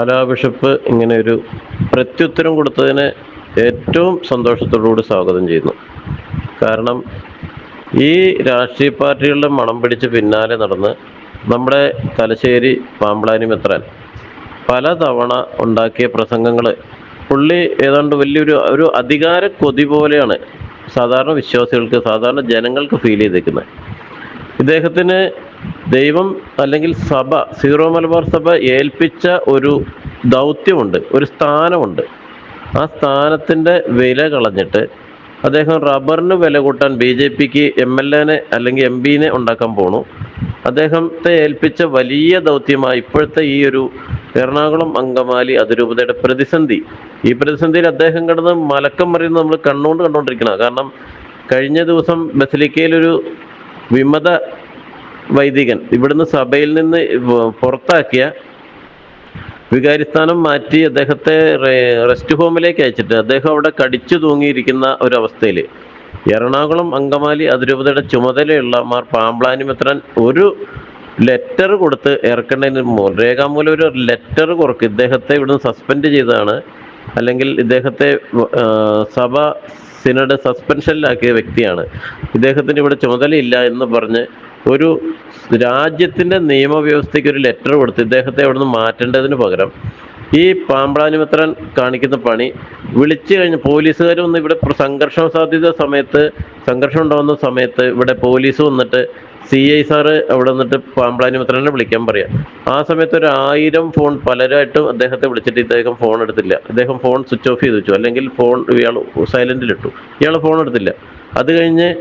Pala bishop ഇങ്ങനെ ഒരു പ്രത്യുത്തരം കൊടുത്തതിന് ഏറ്റവും സന്തോഷത്തോടുകൂടി സ്വാഗതം ചെയ്യുന്നു. കാരണം ഈ രാഷ്ട്രീയ പാർട്ടികളുടെ മണം പിടിച്ച് പിന്നാലെ നടന്ന് നമ്മുടെ തലശ്ശേരി പാമ്പ്ളാനി മെത്രാൻ പലതവണ ഉണ്ടാക്കിയ പ്രസംഗങ്ങൾ പുള്ളി ഏതാണ്ട് വലിയൊരു ഒരു അധികാര കൊതി പോലെയാണ് സാധാരണ വിശ്വാസികൾക്ക് സാധാരണ ജനങ്ങൾക്ക് ഫീൽ ചെയ്തേക്കുന്നത്. ഇദ്ദേഹത്തിന് ദൈവം അല്ലെങ്കിൽ സഭ സീറോ മലബാർ സഭ ഏൽപ്പിച്ച ഒരു ദൗത്യമുണ്ട് ഒരു സ്ഥാനമുണ്ട്. ആ സ്ഥാനത്തിന്റെ വില കളഞ്ഞിട്ട് അദ്ദേഹം റബ്ബറിന് വില കൂട്ടാൻ ബി ജെ പിക്ക് എം എൽ എനെ അല്ലെങ്കിൽ എം പിനെ ഉണ്ടാക്കാൻ പോണു. അദ്ദേഹത്തെ ഏൽപ്പിച്ച വലിയ ദൗത്യമായി ഇപ്പോഴത്തെ ഈ ഒരു എറണാകുളം അങ്കമാലി അതിരൂപതയുടെ പ്രതിസന്ധി. ഈ പ്രതിസന്ധിയിൽ അദ്ദേഹം കിടന്ന് മലക്കം മറിയുന്നത് നമ്മൾ കണ്ണുകൊണ്ട് കണ്ടുകൊണ്ടിരിക്കണം കാരണം കഴിഞ്ഞ ദിവസം ബസലിക്കയിലൊരു വിമത വൈദികൻ. ഇവിടുന്ന് സഭയിൽ നിന്ന് പുറത്താക്കിയ വികാരിസ്ഥാനം മാറ്റി അദ്ദേഹത്തെ റെസ്റ്റ് ഹോമിലേക്ക് അയച്ചിട്ട് അദ്ദേഹം അവിടെ കടിച്ചു തൂങ്ങിയിരിക്കുന്ന ഒരവസ്ഥയിൽ എറണാകുളം അങ്കമാലി അതിരൂപതയുടെ ചുമതലയുള്ള മാർ പാമ്പ്ലാനിമിത്രൻ ഒരു ലെറ്റർ കൊടുത്ത് ഇറക്കേണ്ടതിന് രേഖാമൂലം ഒരു ലെറ്റർ കുറക്ക് ഇദ്ദേഹത്തെ ഇവിടുന്ന് സസ്പെൻഡ് ചെയ്തതാണ്. അല്ലെങ്കിൽ ഇദ്ദേഹത്തെ സഭ സിനഡ് സസ്പെൻഷനിലാക്കിയ വ്യക്തിയാണ്. ഇദ്ദേഹത്തിന് ഇവിടെ ചുമതലയില്ല എന്ന് പറഞ്ഞ് ഒരു രാജ്യത്തിന്റെ നിയമവ്യവസ്ഥയ്ക്ക് ഒരു ലെറ്റർ കൊടുത്ത് ഇദ്ദേഹത്തെ അവിടുന്ന് മാറ്റേണ്ടതിന് പകരം ഈ പാമ്പ്രാനിമിത്രൻ കാണിക്കുന്ന പണി വിളിച്ചു കഴിഞ്ഞ് പോലീസുകാർ വന്ന് ഇവിടെ സംഘർഷ സാധ്യത സമയത്ത് സംഘർഷം ഉണ്ടാകുന്ന സമയത്ത് ഇവിടെ പോലീസ് വന്നിട്ട് സി ഐ സാറ് അവിടെ വന്നിട്ട് പാമ്പ്ളാനിമിത്രനെ വിളിക്കാൻ പറയാം. ആ സമയത്ത് ഒരു ആയിരം ഫോൺ പലരായിട്ടും അദ്ദേഹത്തെ വിളിച്ചിട്ട് ഇദ്ദേഹം ഫോൺ എടുത്തില്ല. അദ്ദേഹം ഫോൺ സ്വിച്ച് ഓഫ് ചെയ്ത് വെച്ചു. അല്ലെങ്കിൽ ഫോൺ ഇയാൾ സൈലന്റിലിട്ടു ഇയാൾ ഫോൺ എടുത്തില്ല. അത് കഴിഞ്ഞ്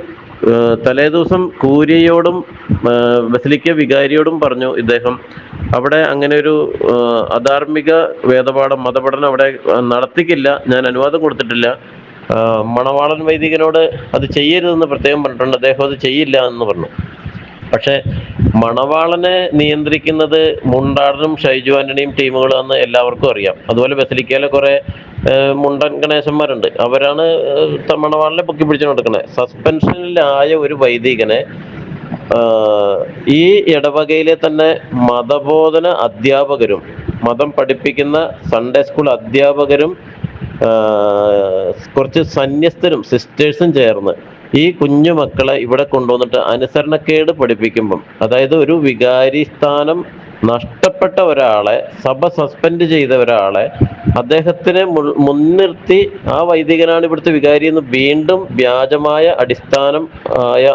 തലേദിവസം കൂരിയോടും ബസലിക്ക വികാരിയോടും പറഞ്ഞു ഇദ്ദേഹം. അവിടെ അങ്ങനെ ഒരു അധാർമിക വേദപാഠം മതപഠനം അവിടെ നടത്തിക്കില്ല. ഞാൻ അനുവാദം കൊടുത്തിട്ടില്ല. മണവാളൻ വൈദികനോട് അത് ചെയ്യരുതെന്ന് പ്രത്യേകം പറഞ്ഞിട്ടുണ്ട്. അദ്ദേഹം അത് ചെയ്യില്ല എന്ന് പറഞ്ഞു. പക്ഷെ മണവാളനെ നിയന്ത്രിക്കുന്നത് മുണ്ടാടനും ഷൈജു ആന്റണിയും ടീമുകളാണെന്ന് എല്ലാവർക്കും അറിയാം. അതുപോലെ ബസലിക്കയിലെ കുറെ മുണ്ടൻ ഗണേശന്മാരുണ്ട്. അവരാണ് മണവാളനെ പൊക്കി പിടിച്ചു നടക്കുന്നത് സസ്പെൻഷനിലായ ഒരു വൈദികനെ ഈ ഇടവകയിലെ തന്നെ മതബോധന അധ്യാപകരും മതം പഠിപ്പിക്കുന്ന സൺഡേ സ്കൂൾ അധ്യാപകരും കുറച്ച് സന്യസ്തരും സിസ്റ്റേഴ്സും ചേർന്ന് ഈ കുഞ്ഞു മക്കളെ ഇവിടെ കൊണ്ടുവന്നിട്ട് അനുസരണക്കേട് പഠിപ്പിക്കുമ്പം അതായത് ഒരു വികാരി സ്ഥാനം നഷ്ടപ്പെട്ട ഒരാളെ സഭ സസ്പെൻഡ് ചെയ്ത ഒരാളെ അദ്ദേഹത്തിനെ മുൻനിർത്തി ആ വൈദികനാണ് ഇവിടുത്തെ വികാരി എന്ന് വീണ്ടും വ്യാജമായ അടിസ്ഥാനം ആയ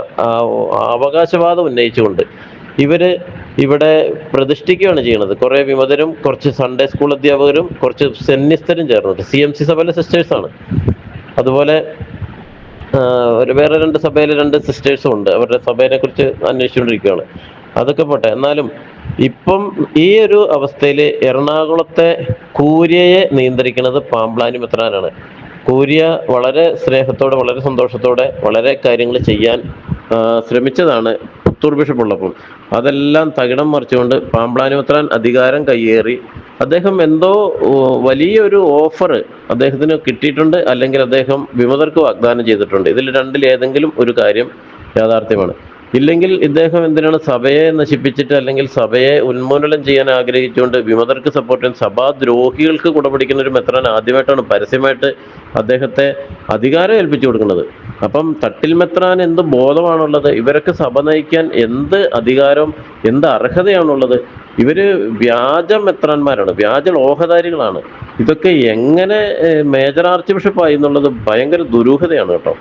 അവകാശവാദം ഉന്നയിച്ചുകൊണ്ട് ഇവർ ഇവിടെ പ്രതിഷ്ഠിക്കുകയാണ് ചെയ്യുന്നത്. കുറെ വിമതരും കുറച്ച് സൺഡേ സ്കൂൾ അധ്യാപകരും കുറച്ച് സെന്നിസ്തരും ചേർന്നിട്ട്. സി എം സി സഭയിലെ സിസ്റ്റേഴ്സാണ് അതുപോലെ ഒരു വേറെ രണ്ട് സഭയിൽ രണ്ട് സിസ്റ്റേഴ്സും ഉണ്ട്. അവരുടെ സഭയെ കുറിച്ച് അന്വേഷിച്ചുകൊണ്ടിരിക്കുകയാണ്. അതൊക്കെ പോട്ടെ. എന്നാലും ഇപ്പം ഈ ഒരു അവസ്ഥയിൽ എറണാകുളത്തെ കൂര്യയെ നിയന്ത്രിക്കുന്നത് പാമ്പ്ലാനി മെത്രാനാണ്. കൂര്യ വളരെ സ്നേഹത്തോടെ വളരെ സന്തോഷത്തോടെ വളരെ കാര്യങ്ങൾ ചെയ്യാൻ ശ്രമിച്ചതാണ് പുത്തൂർ ബിഷപ്പ് ഉള്ളപ്പോൾ അതെല്ലാം തകിടം മറിച്ചുകൊണ്ട് പാമ്പ്ലാനി മെത്രാൻ അധികാരം കയ്യേറി അദ്ദേഹം എന്തോ വലിയൊരു ഓഫർ അദ്ദേഹത്തിന് കിട്ടിയിട്ടുണ്ട് അല്ലെങ്കിൽ അദ്ദേഹം വിമതർക്ക് വാഗ്ദാനം ചെയ്തിട്ടുണ്ട്. ഇതിൽ രണ്ടിൽ ഏതെങ്കിലും ഒരു കാര്യം യാഥാർത്ഥ്യമാണ്. ഇല്ലെങ്കിൽ ഇദ്ദേഹം എന്തിനാണ് സഭയെ നശിപ്പിച്ചിട്ട് അല്ലെങ്കിൽ സഭയെ ഉന്മൂലനം ചെയ്യാൻ ആഗ്രഹിച്ചുകൊണ്ട് വിമതർക്ക് സപ്പോർട്ട് ചെയ്യാൻ സഭാദ്രോഹികൾക്ക് കുടപിടിക്കുന്ന ഒരു മെത്രാൻ ആദ്യമായിട്ടാണ് പരസ്യമായിട്ട് അദ്ദേഹത്തെ അധികാരം ഏൽപ്പിച്ചു കൊടുക്കുന്നത്. അപ്പം തട്ടിൽ മെത്രാൻ എന്ത് ബോധമാണുള്ളത്? ഇവരൊക്കെ സഭ നയിക്കാൻ എന്ത് അധികാരം എന്ത് അർഹതയാണുള്ളത്? ഇവർ വ്യാജ മെത്രാന്മാരാണ് വ്യാജ ലോഹധാരികളാണ് ഇതൊക്കെ എങ്ങനെ മേജർ ആർച്ച് ബിഷപ്പായി എന്നുള്ളത് ഭയങ്കര ദുരൂഹതയാണ് കേട്ടോ.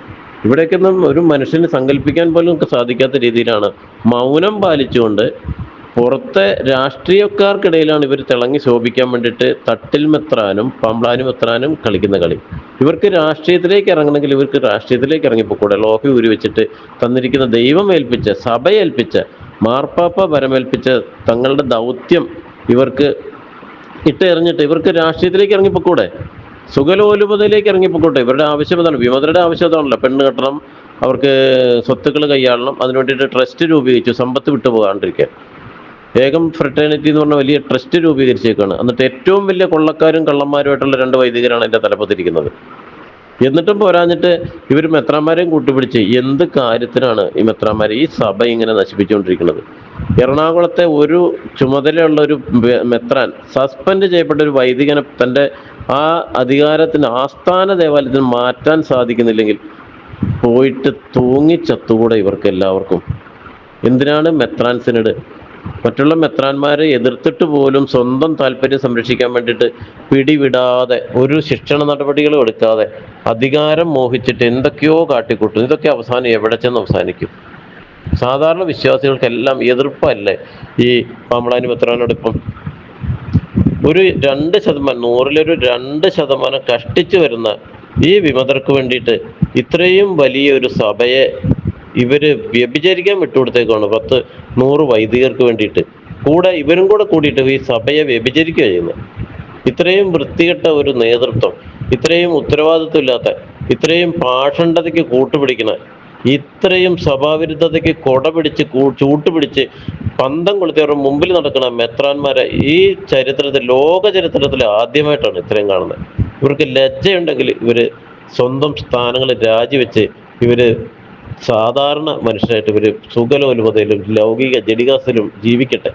ഇവിടെയൊക്കെ ഒന്നും ഒരു മനുഷ്യന് സങ്കല്പിക്കാൻ പോലും നമുക്ക് സാധിക്കാത്ത രീതിയിലാണ് മൗനം പാലിച്ചുകൊണ്ട് പുറത്തെ രാഷ്ട്രീയക്കാർക്കിടയിലാണ് ഇവർ തിളങ്ങി ശോഭിക്കാൻ വേണ്ടിയിട്ട് തട്ടിൽ മെത്രാനും പമ്പ്ളാനും മെത്രാനും കളിക്കുന്ന കളി. ഇവർക്ക് രാഷ്ട്രീയത്തിലേക്ക് ഇറങ്ങണമെങ്കിൽ ഇവർക്ക് രാഷ്ട്രീയത്തിലേക്ക് ഇറങ്ങിപ്പോക്കൂടെ. ലോഹി ഊരി വെച്ചിട്ട് തന്നിരിക്കുന്ന ദൈവം ഏൽപ്പിച്ച സഭ ഏൽപ്പിച്ച മാർപ്പാപ്പ വരമേൽപ്പിച്ച തങ്ങളുടെ ദൗത്യം ഇവർക്ക് ഇട്ടെറിഞ്ഞിട്ട് ഇവർക്ക് രാഷ്ട്രീയത്തിലേക്ക് ഇറങ്ങിപ്പോക്കൂടെ? സുഖലോലുപതയിലേക്ക് ഇറങ്ങിപ്പോക്കോട്ടെ? ഇവരുടെ ആവശ്യം അതാണ് വിമതരുടെ ആവശ്യം അതാണല്ലോ. പെണ്ണ് കെട്ടണം അവർക്ക് സ്വത്തുക്കൾ കൈയാളണം അതിനു വേണ്ടിയിട്ട് ട്രസ്റ്റ് രൂപീകരിച്ചു സമ്പത്ത് വിട്ടുപോകാണ്ടിരിക്കുക. ഏകം ഫ്രട്ടേണിറ്റി എന്ന് പറഞ്ഞ വലിയ ട്രസ്റ്റ് രൂപീകരിച്ചേക്കാണ്. എന്നിട്ട് ഏറ്റവും വലിയ കൊള്ളക്കാരും കള്ളന്മാരുമായിട്ടുള്ള രണ്ട് വൈദികരാണ് എന്റെ തലപ്പത്തിരിക്കുന്നത്. എന്നിട്ടും പോരാഞ്ഞിട്ട് ഇവർ മെത്രാന്മാരെയും കൂട്ടുപിടിച്ച് എന്ത് കാര്യത്തിനാണ് ഈ മെത്രാന്മാരെ ഈ സഭ ഇങ്ങനെ നശിപ്പിച്ചുകൊണ്ടിരിക്കുന്നത്? എറണാകുളത്തെ ഒരു ചുമതലയുള്ള ഒരു മെത്രാൻ സസ്പെൻഡ് ചെയ്യപ്പെട്ട ഒരു വൈദികനെ തന്റെ ആ അധികാരത്തിന് ആസ്ഥാന ദേവാലയത്തിന് മാറ്റാൻ സാധിക്കുന്നില്ലെങ്കിൽ പോയിട്ട് തൂങ്ങിച്ചത്തുകൂടെ ഇവർക്ക് എല്ലാവർക്കും. എന്തിനാണ് മെത്രാൻ സിനഡ് മറ്റുള്ള മെത്രാന്മാരെ എതിർത്തിട്ട് പോലും സ്വന്തം താല്പര്യം സംരക്ഷിക്കാൻ വേണ്ടിയിട്ട് പിടിവിടാതെ ഒരു ശിക്ഷണ നടപടികളും എടുക്കാതെ അധികാരം മോഹിച്ചിട്ട് എന്തൊക്കെയോ കാട്ടിക്കൂട്ടും. ഇതൊക്കെ അവസാനം എവിടെ ചെന്ന് അവസാനിക്കും? സാധാരണ വിശ്വാസികൾക്കെല്ലാം എതിർപ്പല്ലേ ഈ പാമ്പളാനി മെത്രാനോടൊപ്പം? ഒരു രണ്ട് ശതമാനം നൂറിലൊരു രണ്ട് ശതമാനം കഷ്ടിച്ചു വരുന്ന ഈ വിമതർക്ക് വേണ്ടിയിട്ട് ഇത്രയും വലിയ ഒരു സഭയെ ഇവർ വ്യഭിചരിക്കാൻ വിട്ടുകൊടുത്തേക്കാണ് പത്ത് നൂറ് വൈദികർക്ക് വേണ്ടിയിട്ട്. കൂടെ ഇവരും കൂടെ കൂടിയിട്ട് ഈ സഭയെ വ്യഭിചരിക്കുക ചെയ്യുന്നത് ഇത്രയും വൃത്തികെട്ട ഒരു നേതൃത്വം ഇത്രയും ഉത്തരവാദിത്വം ഇല്ലാത്ത ഇത്രയും പാഷണ്ഡതയ്ക്ക് കൂട്ടുപിടിക്കുന്ന ഇത്രയും സഭാവിരുദ്ധതയ്ക്ക് കൊട പിടിച്ച് ചൂട്ടുപിടിച്ച് പന്തം കൊളുത്തിയവരുടെ മുമ്പിൽ നടക്കുന്ന മെത്രാന്മാരെ ഈ ചരിത്രത്തിൽ ലോക ചരിത്രത്തിൽ ആദ്യമായിട്ടാണ് ഇത്രയും കാണുന്നത് ഇവർക്ക് ലജ്ജയുണ്ടെങ്കിൽ ഇവർ സ്വന്തം സ്ഥാനങ്ങൾ രാജിവെച്ച് ഇവർ സാധാരണ മനുഷ്യരായിട്ട് ഇവർ സുഖലോലുപതയിലും ലൗകിക ജഡികാസിലും ജീവിക്കട്ടെ.